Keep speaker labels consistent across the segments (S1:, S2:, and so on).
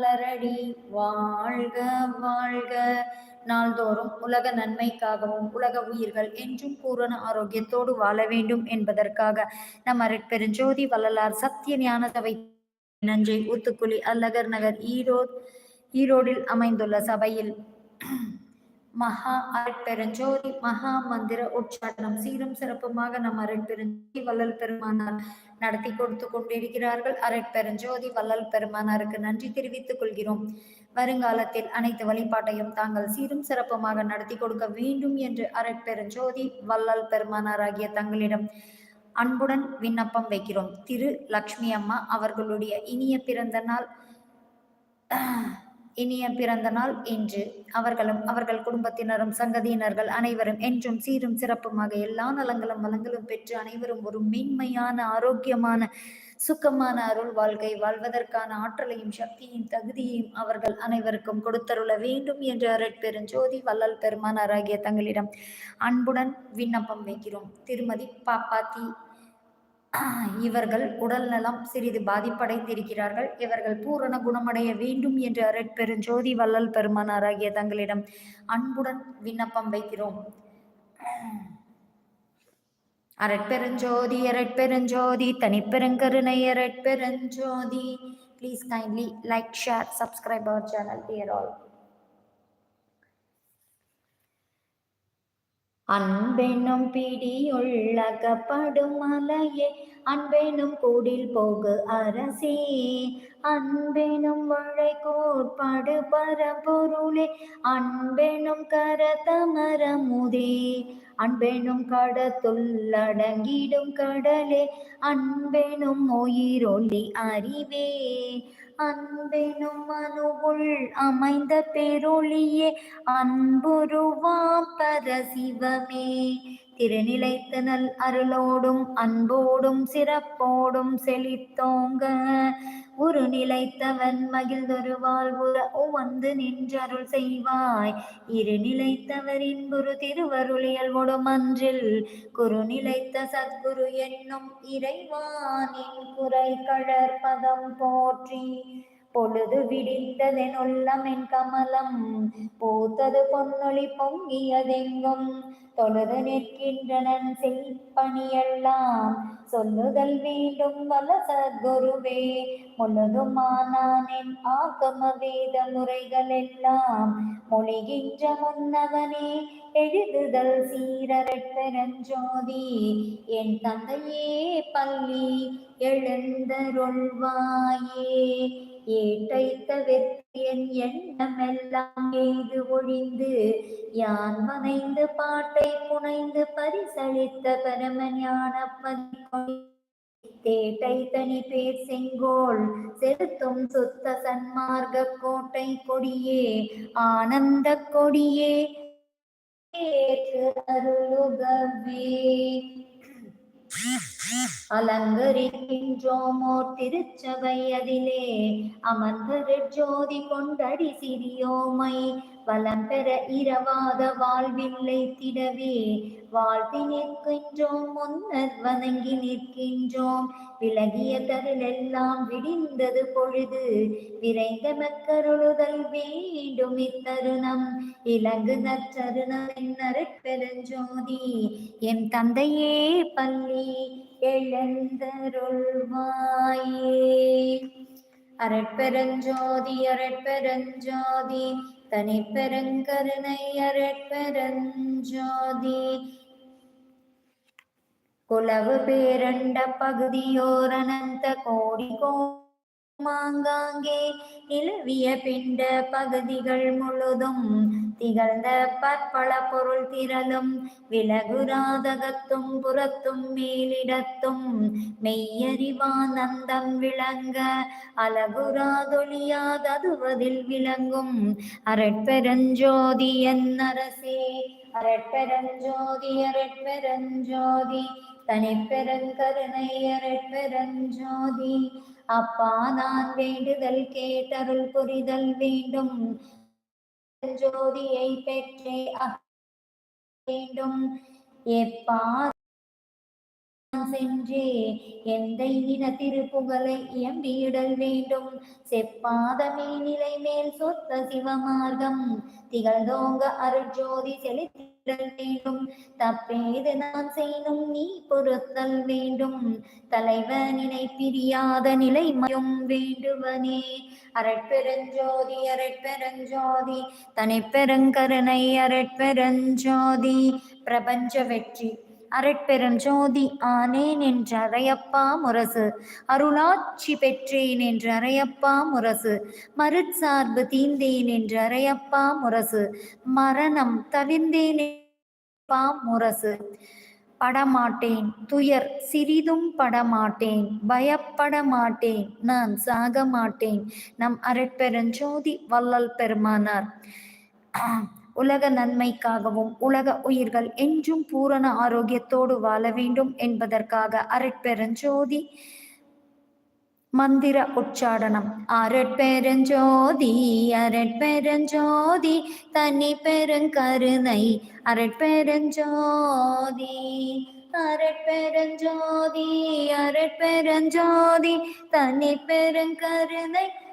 S1: மலரடி வாழ்க வாழ்க. நாள்தோறும் உலக நன்மைக்காகவும் உலக உயிர்கள் என்றும் பூரண ஆரோக்கியத்தோடு வாழ வேண்டும் என்பதற்காக நம் அருட்பெருஞ்சோதி வள்ளலார் சத்திய ஞான சபை நஞ்சை ஊத்துக்குழி அல்லகர் நகர் ஈரோடு ஈரோடில் அமைந்துள்ள சபையில் மகா அருட்பெருஞ்சோதி மகா மந்திர உச்சாடனம் சீரும் சிறப்புமாக நம் அருட்பெருஞ்சோதி வள்ளல் பெருமானார் நடத்தி கொடுத்து கொண்டிருக்கிறார்கள். அருட்பெருஞ்சோதி வள்ளல் பெருமானாருக்கு நன்றி தெரிவித்துக் கொள்கிறோம். வருங்காலத்தில் அனைத்து வழிபாட்டையும் தாங்கள் சீரும் சிறப்புமாக நடத்தி கொடுக்க வேண்டும் என்று அருட்பெருஞ்சோதி வள்ளல் பெருமானார் ஆகிய தங்களிடம் அன்புடன் விண்ணப்பம் வைக்கிறோம். திரு லக்ஷ்மி அம்மா அவர்களுடைய இனிய பிறந்த நாள் இனிய பிறந்த நாள் இன்று அவர்களும் அவர்கள் குடும்பத்தினரும் சங்கதியினர்கள் அனைவரும் என்றும் சீரும் சிறப்புமாக எல்லா நலங்களும் வளங்களும் பெற்று அனைவரும் ஒரு மேன்மையான ஆரோக்கியமான சுக்கமான அருள் வாழ்க்கை வாழ்வதற்கான ஆற்றலையும் சக்தியும் தகுதியையும் அவர்கள் அனைவருக்கும் கொடுத்தருள வேண்டும் என்று அரட்பெருஞ்சோதி வள்ளல் பெருமானாராகிய தங்களிடம் அன்புடன் விண்ணப்பம் வைக்கிறோம். திருமதி பாப்பாத்தி இவர்கள் உடல் நலம் சிறிது பாதிப்படைந்திருக்கிறார்கள். இவர்கள் பூரண குணமடைய வேண்டும் என்று அரட்பெருஞ்சோதி வள்ளல் பெருமானாராகிய தங்களிடம் அன்புடன் விண்ணப்பம் வைக்கிறோம். அரட்பெருஞ்சோதி அரட்பெருஞ்சோதி தனிப்பெருங்கருணை அரட்பெருஞ்சோதி. Please kindly like share subscribe our channel dear all அன்பெனும் பிடியுள்ளகப்படும் மலையே அன்பெனும் கூடில் போகு அரசே. அன்பெனும் மழை கோட்பாடு பரம்பொருளே அன்பெனும் கரதமரமுதே அன்பெனும் கடத்துள்ளடங்கிடும் கடலே அன்பெனும் உயிரொளி அறிவே. அன்பெனும் மனுவுள் அமைந்த பெருளியே அன்புருவாம் பரசிவமே. திருநிலைத்த நல் அருளோடும் அன்போடும் சிறப்போடும் செழித்தோங்க. ஒரு நிலைத்தவன் மகிழ்ந்தொரு வாழ்வுற வந்து நின்றருள் செய்வாய். இரு நிலைத்தவரின் குரு திருவருளியல்வோடும் அன்றில் குரு நிலைத்த சத்குரு என்னும் இறைவானின் குறை கழற்பதம் போற்றி. பொழுது விடிந்ததென் உள்ளமென் கமலம் பூத்தது பொன்னொழி பொங்கியதெங்கும். தொழுது நிற்கின்றனன் செய்ப்பணியெல்லாம் சொல்லுதல் வேண்டும் வல சத்குருவே முழுதுமானானின் ஆகம வேத முறைகள் எல்லாம் மொழிகின்ற முன்னவனே. எழுதுதல் சீரரெட்டரஞ்சோதி என் தந்தையே பள்ளி எழுந்தருள்வாயே. ஏட்டைத்த வெற்றியன் எண்ணமெல்லாம் எய்து ஒழிந்து யான் வனைந்து பாட்டை புனைந்து பரிசளித்த பரமஞான பதிக்கொடி தேட்டை தனி பேர் செங்கோல் செலுத்தும் சுத்த சன்மார்க்க கோட்டை கொடியே ஆனந்த கொடியே. ஏற்று அருளுகவே. அலங்கரிக்கின்றோமோ திருச்சபை அதிலே அமர்ந்தரு ஜோதி கொண்டடி சிறியோமை. வலம் பெற இரவாத வாழ்வில்லை திடவே. வாழ்த்தி நிற்கின்றோம் முன்னர் வணங்கி நிற்கின்றோம். விலகிய தருளெல்லாம் விடிந்தது பொழுது விரைந்த மக்கருளுதல் வேண்டும் இத்தருணம். இலங்கு நற்றருணம் பெருஞ்சோதி. என் தந்தையே பள்ளி எழுந்தருள்வாயே. அரட்பெருஞ்சோதி அரட்பெருஞ்சோதி தனிப்பெருங்கருணை அரட்பெருஞ்சோதி குலவு பேரண்ட பகுதியோர் அனந்த கோடி கோ மாங்காங்கே நிலவிய பிண்ட பகுதிகள் முழுதும் திகழ்ந்த பற்பல பொருள் திரளும். விலகுராதகத்தும் புறத்தும் மேலிடத்தும் மெய்யறிவானந்தம் விளங்க அலகுராதொழியாததுவதில் விளங்கும். அரட்பெருஞ்சோதி என் அரசே அரட்பெருஞ்சோதி அரட்பெருஞ்சோதி தனிப்பெருங்கருணை அரட்பெருஞ்சோதி அப்பா நான் வேண்டுதல் கேட்டருள் புரிதல் வேண்டும். ஜோதியை பெற்றே வேண்டும். எப்பா சென்றே. எந்த இன திருப்புகழை இயம்பிடல் வேண்டும். செப்பாதமே நிலை மேல் சொத்த சிவமார்க்கம். திகழ்ந்தோங்க அருட்ஜோதி செலுத்திடல் வேண்டும். தப்பேது நான் செய்யும் நீ பொருத்தல் வேண்டும். தலைவனினை பிரியாத நிலை மயம் வேண்டுவனே. அரட்பெருஞ்சோதி அரட்பெருஞ்சோதி தனிப்பெருங்கருணை அரட்பெருஞ்சோதி பிரபஞ்ச வெற்றி. அரட்பெருஞ்சோதி ஆனேன் என்று அறையப்பா முரசு. அருளாட்சி பெற்றேன் என்று அறையப்பா முரசு. மருட்சார்பு தீந்தேன் என்று அறையப்பா முரசு. மரணம் தவிர்ந்தேன் பா முரசு. படமாட்டேன். துயர் சிறிதும் படமாட்டேன். பயப்பட மாட்டேன். நான் சாக மாட்டேன். நம் அரட்பெருஞ்சோதி வள்ளல் பெருமானார். உலக நன்மைக்காகவும் உலக உயிர்கள் என்றும் பூரண ஆரோக்கியத்தோடு வாழ வேண்டும் என்பதற்காக அரட்பெருஞ்சோதி மந்திர உச்சாடனம் அரட்பெருஞ்சோதி அரட்பெருஞ்சோதி தனி பெருங்கருணை. அரட்பெருஞ்சோதி அரட்பெருஞ்சோதி அரட்பெருஞ்சோதி தனி பெருங்கருணை.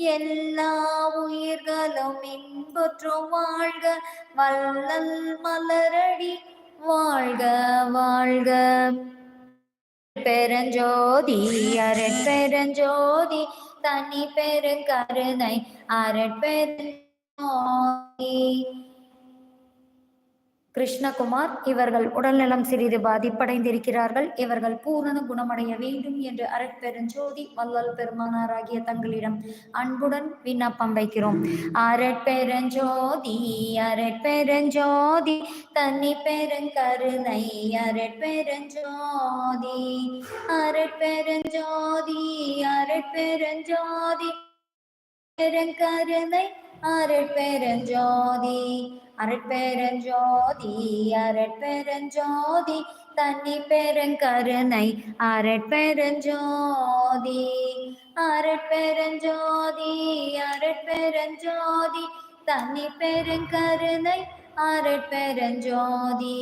S1: எல்லா உயிர்களும் இன்புற்றும் வாழ்க வள்ளல் மலரடி வாழ்க வாழ்க. பெருஞ்சோதி அரட்பெருஞ்சோதி தனி பெருங்கருணை அரட்பெருஞ்சோதி கிருஷ்ணகுமார் இவர்கள் உடல்நலம் சிறிது பாதிப்படைந்திருக்கிறார்கள். இவர்கள் பூரண குணமடைய வேண்டும் என்று அரட்பெருஞ்சோதி வல்லல் பெருமானாராகிய தங்களிடம் அன்புடன் விண்ணப்பம் வைக்கிறோம். அரட்பெருஞ்சோதி அரட்பெருஞ்சோதி தன்னி பெருங்கருணை அரட்பெருஞ்சோதி அரட்பெருஞ்சோதி அரட்பெருஞ்சோதி பெருங்கருணை அரட்பெருஞ்சோதி அரட்பெருஞ்சோதி அரட்பெருஞ்சோதி தனி பெருங்கருணை அரட்பெருஞ்சோதி அரட்பெருஞ்சோதி அரட்பெருஞ்சோதி தனி பெருங்கருணை அரட்பெருஞ்சோதி.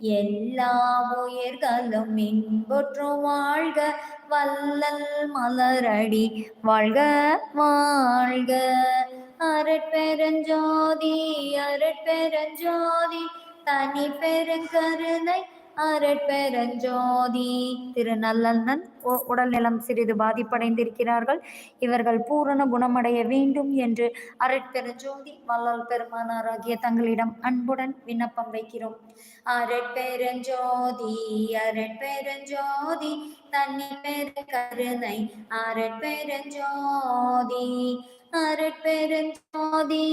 S1: எல்லா உயிர்களும் இன்புற்று வாழ்க வல்லல் மலரடி வாழ்க வாழ்க. பெருஞ்சோதி தனி பெருங்கருணை அரட்பெருஞ்சோதி திருநல்லண்ணன் உடல்நலம் சிறிது பாதிப்படைந்திருக்கிறார்கள். இவர்கள் பூரண குணமடைய வேண்டும் என்று அரட்பெருஞ்சோதி வள்ளல் பெருமானாராகிய தங்களிடம் அன்புடன் விண்ணப்பம் வைக்கிறோம். அரட்பெருஞ்சோதி அரட்பெருஞ்சோதி தனி கருணை அரட்பெருஞ்சோதி அரட்பெருஞ்சோதி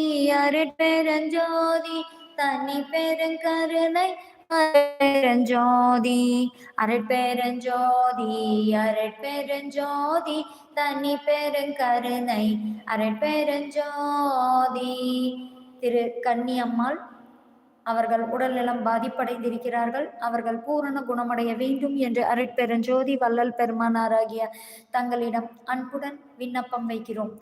S1: அரட்பெருஞ்சோதி தனி பெருங்கருணை அரட்பெருஞ்சோதி அரட்பெருஞ்சோதி அரட்பெருஞ்சோதி தனி பெருங்கருணை அரட்பெருஞ்சோதி. திரு கன்னியம்மாள் அவர்கள் உடல்நலம் பாதிப்படைந்திருக்கிறார்கள். அவர்கள் பூரண குணமடைய வேண்டும் என்று அருட்பெருஞ்சோதி வள்ளல் பெருமானாராகிய தங்களிடம் அன்புடன் விண்ணப்பம் வைக்கிறோம்.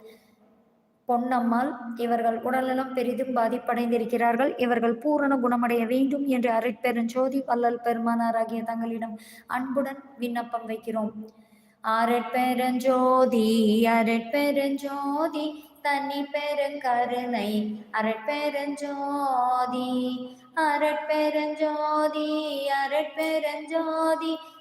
S1: பொன்னம்மாள் இவர்கள் உடல்நலம் பெரிதும் பாதிப்படைந்திருக்கிறார்கள். இவர்கள் பூரண குணமடைய வேண்டும் என்று அருட்பெருஞ்சோதி வள்ளல் பெருமானாராகிய தங்களிடம் அன்புடன் விண்ணப்பம் வைக்கிறோம். அரட்பெருஞ்சோதி அரட்பெருஞ்சோதி தனி பெருங்கருணை அரட்பெருஞ்சோதி அரட்பெருஞ்சோதி அரட்பெருஞ்சோதி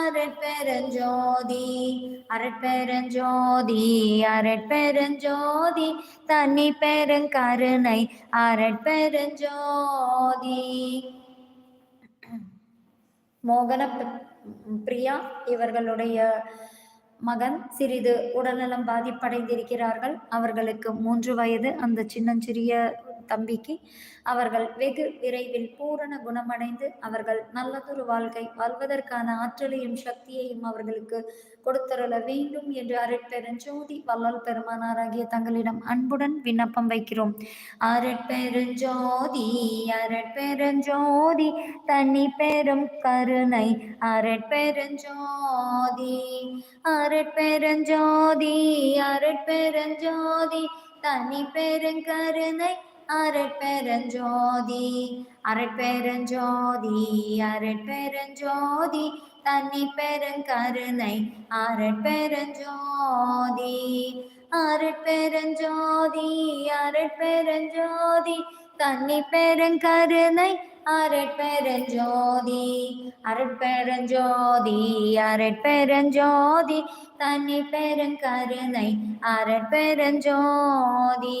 S1: அரட்பெருஞ்சோதி அரட்பெருஞ்சோதி அரட்பெருஞ்சோதி தனி பெருங்கருணை அரட்பெருஞ்சோதி. மோகன பிரியா இவர்களுடைய மகன் சிறிது உடல்நலம் பாதிப்படைந்திருக்கிறார்கள். அவர்களுக்கு மூன்று வயது. அந்த சின்னஞ்சிறிய தம்பிக்கு. அவர்கள் வெகு விரைவில் பூரண குணமடைந்து அவர்கள் நல்லதொரு வாழ்க்கை வாழ்வதற்கான ஆற்றலையும் சக்தியையும் அவர்களுக்கு கொடுத்தருள வேண்டும் என்று அருட்பெருஞ்சோதி வல்லல் பெருமானாராகிய தங்களிடம் அன்புடன் விண்ணப்பம் வைக்கிறோம். அருட்பெருஞ்சோதி அருட்பெருஞ்சோதி தனி பெரும் கருணை. அருட்பெருஞ்சோதி அருட்பெருஞ்சோதி அருட்பெருஞ்சோதி தனி பெருங்கருணை அரட்பெருஞ்சோதி அரட்பெருஞ்சோதி அரட்பெருஞ்சோதி தன்னி பெருங்கருணை அரட்பெருஞ்சோதி அரட்பெருஞ்சோதி அரட்பெருஞ்சோதி தன்னி பெருங்கருணை அரட்பெருஞ்சோதி அரட்பெருஞ்சோதி அரட்பெருஞ்சோதி தன்னி பெருங்கருணை அரட்பெருஞ்சோதி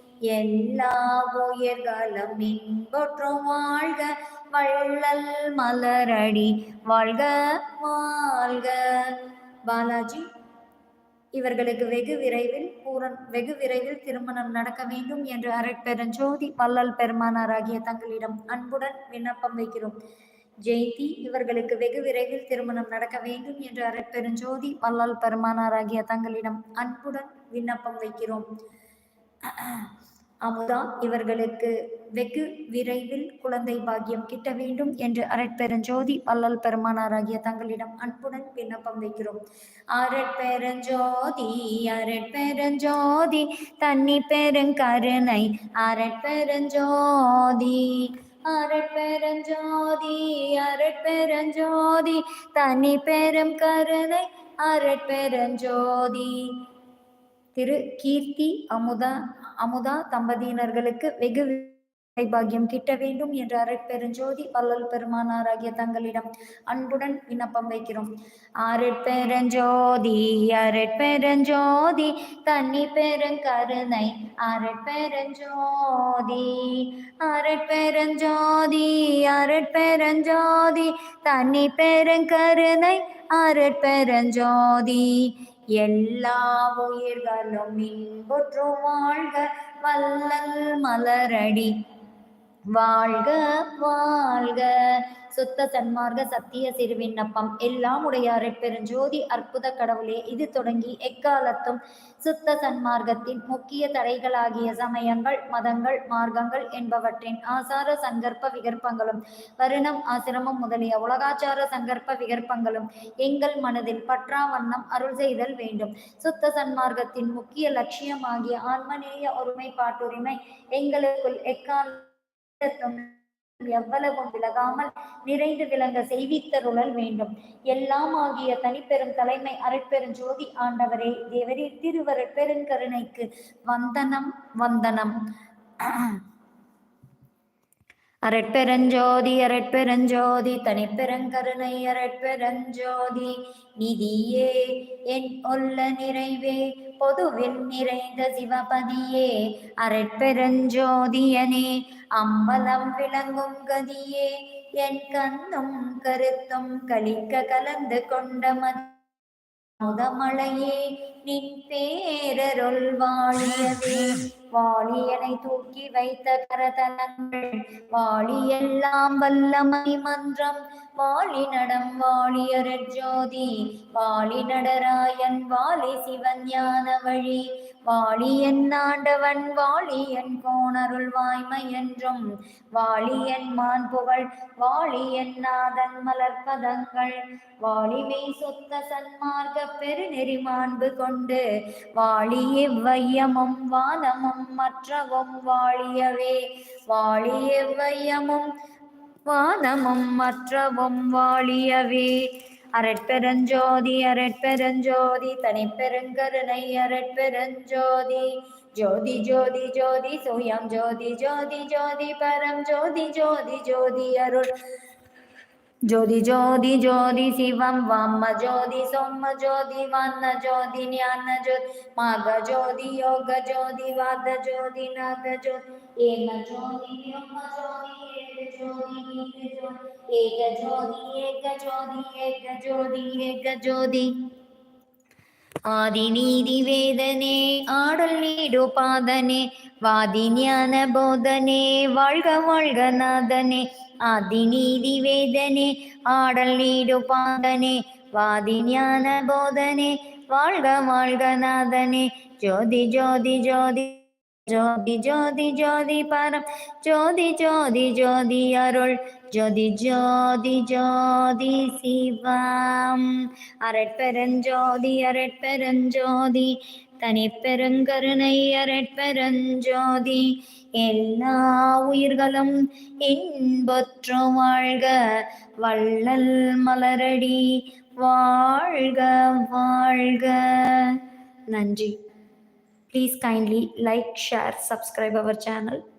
S1: எல்லா உயர்களும் இன்பொற்றும் வாழ்க வள்ளல் மலரடி வாழ்க வாழ்க. பாலாஜி இவர்களுக்கு வெகு விரைவில் பூரன் வெகு விரைவில் திருமணம் நடக்க வேண்டும் என்று அரட்பெருஞ்சோதி வள்ளல் பெருமானாராகிய தங்களிடம் அன்புடன் விண்ணப்பம் வைக்கிறோம். ஜெயந்தி இவர்களுக்கு வெகு விரைவில் திருமணம் நடக்க வேண்டும் என்று அரட்பெருஞ்சோதி வள்ளல் பெருமானாராகிய தங்களிடம் அன்புடன் விண்ணப்பம் வைக்கிறோம். அமுதா இவர்களுக்கு வெகு விரைவில் குழந்தை பாக்கியம் கிட்ட வேண்டும் என்று அரட்பெருஞ்சோதி வள்ளல் பெருமானாராகிய தங்களிடம் அன்புடன் விண்ணப்பம் வைக்கிறோம். அரட்பெருஞ்சோதி அரட்பெருஞ்சோதி தண்ணி பெருங்கருணை அரட்பெருஞ்சோதி அரட்பெருஞ்சோதி அரட்பெருஞ்சோதி தனி பெரும் கருணை அரட்பெருஞ்சோதி. திரு கீர்த்தி அமுதா அமுதா தம்பதியினர்களுக்கு வெகு பாக்கியம் கிட்ட வேண்டும் என்று பல்லல் வள்ளல் பெருமானாராகிய தங்களிடம் அன்புடன் விண்ணப்பம் வைக்கிறோம். அரட்பெருஞ்சோதி அரட்பெருஞ்சோதி தண்ணி பெருங்கருணை அரட்பெருஞ்சோதி அரட்பெருஞ்சோதி அரட்பெருஞ்சோதி தண்ணி பெருங்கருணை அரட்பெருஞ்சோதி எல்லா உயிர்களும் இன்பொற்று வாழ்க வல்லல் மலரடி. வாழ்க வாழ்க. சுத்த சன்மார்க்க சத்திய சிறு விண்ணப்பம் எல்லாம் உடையாரை பெருஞ்சோதி அற்புத கடவுளே இது தொடங்கி எக்காலத்தும் சுத்த சன்மார்க்கத்தின் முக்கிய தடைகளாகிய சமயங்கள் மதங்கள் மார்க்கங்கள் என்பவற்றின் ஆசார சங்கற்ப விகற்பங்களும் வருணம் ஆசிரமம் முதலிய உலகாச்சார சங்கற்ப விகற்பங்களும் எங்கள் மனதில் பற்றா வண்ணம் அருள் செய்தல் வேண்டும். சுத்த சன்மார்க்கத்தின் முக்கிய லட்சியமாகிய ஆன்மநேய ஒருமைப்பாட்டுரிமை எங்களுக்குள் எக்காலத்தும் எவ்வளவும் விலகாமல் நிறைந்து விளங்க செய்வித்தருளல் வேண்டும். எல்லாம் ஆகிய தனிப்பெரும் தலைமை அரட்பெரும் ஜோதி ஆண்டவரே தேவரே திருவருட் பெருங்கருணைக்கு வந்தனம் வந்தனம். அரட்பெருஞ்சோதி அரட்பெருஞ்சோதி தனிப்பெருங்கருணை அரட்பெருஞ்சோதி நிதியே என் ஒல்ல நிறைவே பொதுவில் நிறைந்த சிவபதியே அரட்பெருஞ்சோதியனே அம்பலம் விளங்கும் கதியே என் கண்ணும் கருத்தும் கலிக்க கலந்து கொண்ட மதி முதமலையே நின் பேரருள் வாழியவே. வாழியனை தூக்கி வைத்த கரதலங்கள் வாழியெல்லாம் வல்லமை மன்றம். வாழி நடம் வாழியரட் ஜோதி வாழி நடராயன் வாழி சிவன் ஞான வழி. வாழியன் ஆண்டவன் வாழியன் கோணருள் வாய்மை என்றும். வாழியன் மான் புகழ் வாழியன் நாதன் மலர்பதங்கள் வாழிமை சொத்த சன்மார்க்க பெருநெறி மாண்பு கொண்டு வாழி எவ்வையமும் வானமும் மற்றவும் வாழியவே. வாழி எவ்வையமும் வானமும் மற்றவும் வாழியவே. அரட்பெருஞ்சோதி அரட்பெருஞ்சோதி தனிப்பெருங்கருணை அரட்பெருஞ்சோதி. ஜோதி ஜோதி ஜோதி சுயம் ஜோதி ஜோதி ஜோதி பரம் ஜோதி ஜோதி ஜோதி அருள். ஜோதி ஜோதி ஜோதி சிவம் வாம ஜோதி சோம ஜோதி வண்ண ஜோதி ஞான ஜோதி மாக ஜோதி யோக ஜோதி வாத ஜோதி நாத ஜோதி ஏம ஜோதி யோம ஜோதி ஏக ஜோதி ஏக ஜோதி ஏக ஜோதி ஏக ஜோதி ஏக ஜோதி ஆதி நீதி வேதனே ஆடல் நீடு பாதனே வாதி ஞான போதனே வாழ்க வாழ்க நாதனே ஆதி நீதி வேதனே ஆடல் நீடு பாதனே வாதி ஞான போதனே ஜோதி ஜோதி ஜோதி பரம். ஜோதி ஜோதி ஜோதி அருள். ஜோதி ஜோதி ஜோதி சிவம். அரட்பெருஞ்சோதி அரட்பெருஞ்சோதி தனிப்பெருங்கருணை அரட்பெருஞ்சோதி எல்லா உயிர்களும் இன்பொற்று வாழ்க. வள்ளல் மலரடி வாழ்க வாழ்க. நன்றி. Please kindly like, share, subscribe our channel.